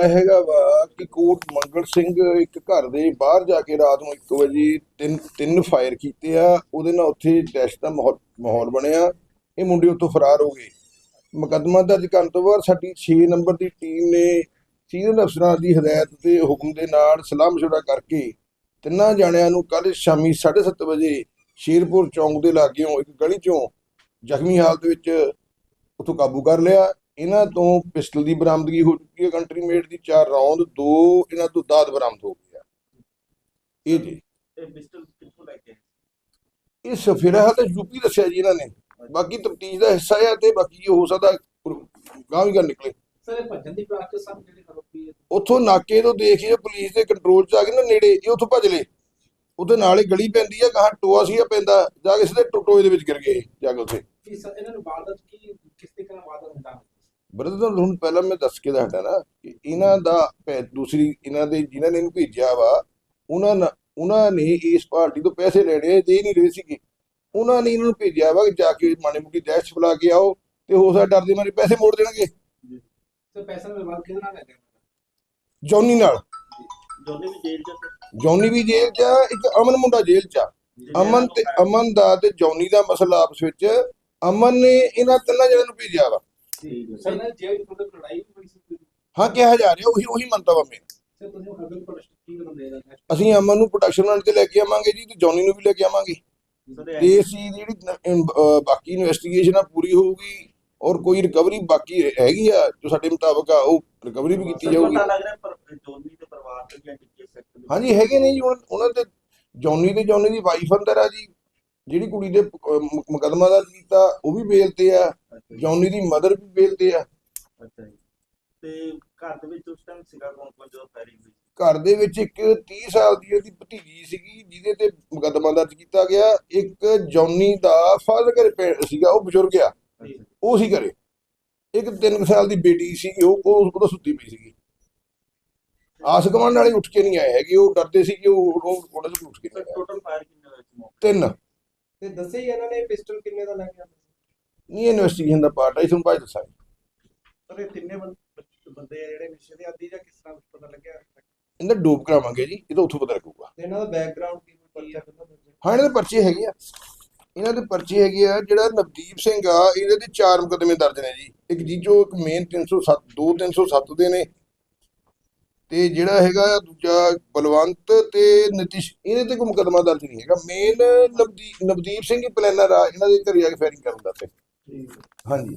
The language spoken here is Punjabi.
ਮਾਮਲਾ ਹੈਗਾ ਵਾ ਕਿ ਕੋਟ ਮੰਗਲ ਸਿੰਘ ਇੱਕ ਘਰ ਦੇ ਬਾਹਰ ਜਾ ਕੇ ਰਾਤ ਨੂੰ 1 ਵਜੇ ਤਿੰਨ ਤਿੰਨ ਫਾਇਰ ਕੀਤੇ ਆ, ਉਹਦੇ ਨਾਲ ਉੱਥੇ ਦਹਿਸ਼ਤ ਦਾ ਮਾਹੌਲ ਬਣਿਆ, ਇਹ ਮੁੰਡੇ ਉੱਥੋਂ ਫਰਾਰ ਹੋ ਗਏ। ਮੁਕੱਦਮਾ ਦਰਜ ਕਰਨ ਤੋਂ ਬਾਅਦ ਸਾਡੀ 6 ਨੰਬਰ ਦੀ ਟੀਮ ਨੇ ਸੀਨੀਅਰ ਅਫਸਰਾਂ ਦੀ ਹਦਾਇਤ ਤੇ ਹੁਕਮ ਦੇ ਨਾਲ ਸਲਾਹ ਮਸ਼ਵਰਾ ਕਰਕੇ ਤਿੰਨਾਂ ਜਾਣਿਆਂ ਨੂੰ ਕੱਲ ਸ਼ਾਮੀ 7:30 ਵਜੇ ਸ਼ੇਰਪੁਰ ਚੌਂਕ ਦੇ ਲਾਗਿਓਂ ਇੱਕ ਗਲੀ ਚੋਂ ਜ਼ਖਮੀ ਹਾਲਤ ਵਿੱਚ ਉੱਥੋਂ ਕਾਬੂ ਕਰ ਲਿਆ। ਇਹਨਾਂ ਤੋਂ ਪਿਸਟਲ ਦੀ ਬਰਾਮਦਗੀ ਹੋ ਚੁੱਕੀ ਹੈ ਕੰਟਰੀ ਮੇਡ ਦੀ ਚਾਰ ਰੌਂਦ ਦੋ ਇਹਨਾਂ ਤੋਂ ਦਾਦ ਬਰਾਮਦ ਹੋ ਗਿਆ ਇਹ ਜੀ। ਇਹ ਪਿਸਟਲ ਕਿੱਥੋਂ ਲੈ ਕੇ? ਇਹ ਸਫੇਰਾ ਹੈ ਤਾਂ ਯੂਪੀ ਦੱਸਿਆ ਜੀ ਇਹਨਾਂ ਨੇ। ਬਾਕੀ ਤਫਤੀਸ਼ ਦਾ ਹਿੱਸਾ ਹੈ ਤੇ ਬਾਕੀ ਇਹ ਹੋ ਸਕਦਾ ਗਾਂ ਵੀ ਗੱਲ ਨਿਕਲੇ। ਸਰ ਇਹ ਭੱਜਣ ਦੀ ਪ੍ਰੈਕਟਿਸ ਸਭ ਜਿਹੜੇ ਖੜੋਪੀ ਹੈ। ਉੱਥੋਂ ਨਾਕੇ ਤੋਂ ਦੇਖੀਏ ਪੁਲਿਸ ਦੇ ਕੰਟਰੋਲ 'ਚ ਆ ਗਏ ਨਾ ਨੇੜੇ ਇਹ ਉੱਥੋਂ ਭੱਜ ਲਏ। ਉਹਦੇ ਨਾਲ ਹੀ ਗਲੀ ਪੈਂਦੀ ਆ ਗਾਂ ਟੋਆ ਸੀ ਪੈਂਦਾ ਜਾ ਕੇ ਸਿੱਧੇ ਟੋਟੋਏ ਦੇ ਵਿੱਚ ਗਿਰ ਗਏ ਜਾ ਕੇ ਉੱਥੇ। ਇਹਨਾਂ ਨੂੰ ਕੀ ਕਿਸ ਤਰੀਕੇ ਨਾਲ ਵਾਰਦਾਤ ਹੁੰਦਾ ਬਰਦਰ ਹੁਣ ਪਹਿਲਾਂ ਮੈਂ ਦੱਸ ਕੇ ਦੱਸਦਾ ਨਾ ਕਿ ਇਹਨਾਂ ਦਾ ਪੈ- ਦੂਸਰੀ ਇਹਨਾਂ ਦੇ ਜਿਨ੍ਹਾਂ ਨੇ ਇਹਨੂੰ ਭੇਜਿਆ ਵਾ ਉਹਨਾਂ ਨਾ- ਉਹਨਾਂ ਨੇ ਇਸ ਪਾਰਟੀ ਤੋਂ ਪੈਸੇ ਲੈਣੇ ਦੇ ਨਹੀਂ ਰਹੇ ਸੀਗੇ। ਉਹਨਾਂ ਨੇ ਇਹਨਾਂ ਨੂੰ ਭੇਜਿਆ ਵਾ ਕਿ ਜਾ ਕੇ ਮਾੜੀ ਮੁੱਟੀ ਦਹਿਸ਼ਤ ਫੈਲਾ ਕੇ ਆਓ ਤੇ ਹੋ ਸਕਦਾ ਡਰਦੇ ਮਾਰੇ ਪੈਸੇ ਮੋੜ ਦੇਣਗੇ। ਸਰ ਪੈਸਾ ਦਾ ਵਿਵਾਦ ਕਿਹਦੇ ਨਾਲ ਹੈ ਜੌਨੀ ਨਾਲ। ਜੋਨੇ ਵੀ ਜੇਲ੍ਹ ਚ। ਜੌਨੀ ਵੀ ਜੇਲ੍ਹ 'ਚ ਆ ਇੱਕ ਅਮਨ ਮੁੰਡਾ ਜੇਲ੍ਹ 'ਚ ਆ। ਅਮਨ ਤੇ ਅਮਨ ਦਾ ਤੇ ਜੌਨੀ ਦਾ ਮਸਲਾ ਆਪਸ ਵਿੱਚ ਅਮਨ ਨੇ ਇਹਨਾਂ ਤਿੰਨਾਂ ਜਣਿਆਂ ਨੂੰ ਭੇਜਿਆ ਵਾ। ਠੀਕ ਹੈ। ਸਰ ਇਹਨਾਂ ਜੇਲ੍ਹ ਦੀ ਤੁਹਾਡੇ ਲੜਾਈ ਵੀ ਸੀ ਹਾਂ ਕਿਹਾ ਜਾ ਰਿਹਾ ਉਹੀ ਉਹੀ ਮੰਤਵ ਆ ਮੇਰਾ ਸਰ ਤੁਸੀਂ ਕੀ ਦਾ ਅਸੀਂ ਅਮਨ ਨੂੰ ਪ੍ਰੋਡਕਸ਼ਨ ਲਾਈਨ ਤੇ ਲੈ ਕੇ ਆਵਾਂਗੇ ਜੀ ਤੇ ਜੌਨੀ ਨੂੰ ਵੀ ਲੈ ਕੇ ਆਵਾਂਗੇ। ਤੇ ਇਹ ਅਸੀਂ ਜਿਹੜੀ ਅਹ, ਬਾਕੀ ਇਨਵੈਸਟੀਗੇਸ਼ਨ ਆ ਪੂਰੀ ਹੋਊਗੀ ਔਰ ਕੋਈ ਰਿਕਵਰੀ ਬਾਕੀ ਹੈਗੀ ਆ ਜੋ ਸਾਡੇ ਮੁਤਾਬਕ ਆ ਉਹ ਰਿਕਵਰੀ ਵੀ ਕੀਤੀ ਜਾਊਗੀ ਪਤਾ ਲੱਗ ਰਿਹਾ ਪਰ ਜੋਨੀ ਦੇ ਪਰਿਵਾਰ ਤੇ ਜਾਂ ਕਿਸ ਸੈਕਟਰ ਹਾਂਜੀ ਹੈਗੇ ਨੇ ਜੀ ਉਹਨਾਂ ਉਹਨਾਂ ਦੇ ਜੌਨੀ ਤੇ ਜੌਨੀ ਦੀ ਵਾਈਫ ਅੰਦਰ ਆ ਜੀ ਜਿਹੜੀ ਕੁੜੀ ਦੇ ਮੁਕਦਮਾ ਦਰਜ ਕੀਤਾ ਉਹ ਵੀ ਬੇਲ ਤੇ ਆ। ਜੌਨੀ ਦੀ ਮਦਰ ਵੀ ਬੇਲ ਤੇ ਆ। ਅੱਛਾ ਜੀ। ਤੇ ਘਰ ਦੇ ਵਿੱਚ ਉਸ ਟਾਈਮ ਸੀਗਾ ਕੌਣ ਕੌਣ ਜਦੋਂ ਫਾਇਰਿੰਗ ਹੋਈ? ਘਰ ਦੇ ਵਿੱਚ ਇੱਕ 30 ਸਾਲ ਦੀ ਉਹਦੀ ਭਤੀਜੀ ਸੀਗੀ ਜਿਹਦੇ ਤੇ ਮੁਕੱਦਮਾ ਦਰਜ ਕੀਤਾ ਗਿਆ। ਇੱਕ ਜੌਨੀ ਦਾ ਫਾਦਰ ਘਰੇ ਪੈ- ਸੀਗਾ ਉਹ ਬਜ਼ੁਰਗ ਆ। ਅੱਛਾ ਜੀ। ਉਹ ਸੀ ਘਰੇ। ਇੱਕ 3 ਸਾਲ ਦੀ ਬੇਟੀ ਸੀ ਉਹ ਉਹ ਉਹਦਾ ਸੁੱਤੀ ਪਈ ਸੀਗੀ। ਆਸ ਗੁਆਂਢ ਵਾਲੇ ਉੱਠ ਕੇ ਨਹੀਂ ਆਏ ਹੈਗੇ ਉਹ ਡਰਦੇ ਸੀ ਕਿ ਉਹ ਉਹ- ਉਹਨਾਂ ਤੋਂ ਉੱਠ ਕੇ ਸਰ ਨਹੀਂ ਆਏ। ਟੋਟਲ ਫਾਇਰ ਕਿੰਨੇ ਹੋਏ ਸੀ? ਮੌਕੇ ਤਿੰਨ। ਤੇ ਦੱਸੇ ਹੀ ਇਹਨਾਂ ਨੇ ਪਿਸਟਲ ਕਿੰਨੇ ਦਾ ਲੈ ਕੇ ਆਉਂਦੇ? ਨਹੀਂ ਇਨਵੈਸਟੀਗੇਸ਼ਨ ਦਾ ਪਾਰਟ ਹੈ ਤੁਹਾਨੂੰ ਭਾਈ ਦੱਸਾਂਗੇ। ਸਰ ਇਹ ਤਿੰਨੇ ਬੰਦੇ ਆ ਜਿਹੜੇ ਨਸ਼ੇ ਦੇ ਆਦੀ ਜਾਂ ਕਿਸ ਤਰ੍ਹਾਂ ਪਤਾ ਲੱਗਿਆ? ਇਹਦਾ ਡੋਪ ਕਰਾਵਾਂਗੇ ਜੀ ਇਹ ਤਾਂ ਉੱਥੋਂ ਪਤਾ ਲੱਗੂਗਾ। ਤੇ ਇਹਨਾਂ ਦਾ ਬੈਕਗ੍ਰਾਉਂਡ ਕੀ ਪਤਾ ਕਰਨਾ ਹਾਂ ਇਹਨਾਂ ਦੇ ਪਰਚੇ ਹੈਗੇ ਆ। ਇਹਨਾਂ ਦੇ ਪਰਚੇ ਹੈਗੇ ਆ ਜਿਹੜਾ ਨਵਦੀਪ ਸਿੰਘ ਆ ਇਹਦੇ ਤੇ ਚਾਰ ਮੁਕੱਦਮੇ ਦਰਜ ਨੇ ਜੀ। ਇੱਕ ਜੀਜੋ ਇੱਕ ਮੇਨ 307 ਦੋ 307 ਦੇ ਨੇ। ਤੇ ਜਿਹੜਾ ਹੈਗਾ ਆ ਦੂਜਾ ਬਲਵੰਤ ਤੇ ਨਤਿਸ਼ ਇਹਦੇ ਤੇ ਕੋਈ ਮੁਕੱਦਮਾ ਦਰਜ ਨਹੀਂ ਹੈਗਾ। ਮੇਨ ਨਵਦੀਪ ਨਵਦੀਪ ਸਿੰਘ ਹੀ ਪਲੈਨਰ ਆ ਇਹਨਾਂ ਦੇ ਘਰੇ ਜਾ ਕੇ ਫਾਇਰਿੰਗ ਕਰਨ ਦਾ ਤੇ ਹਾਂਜੀ।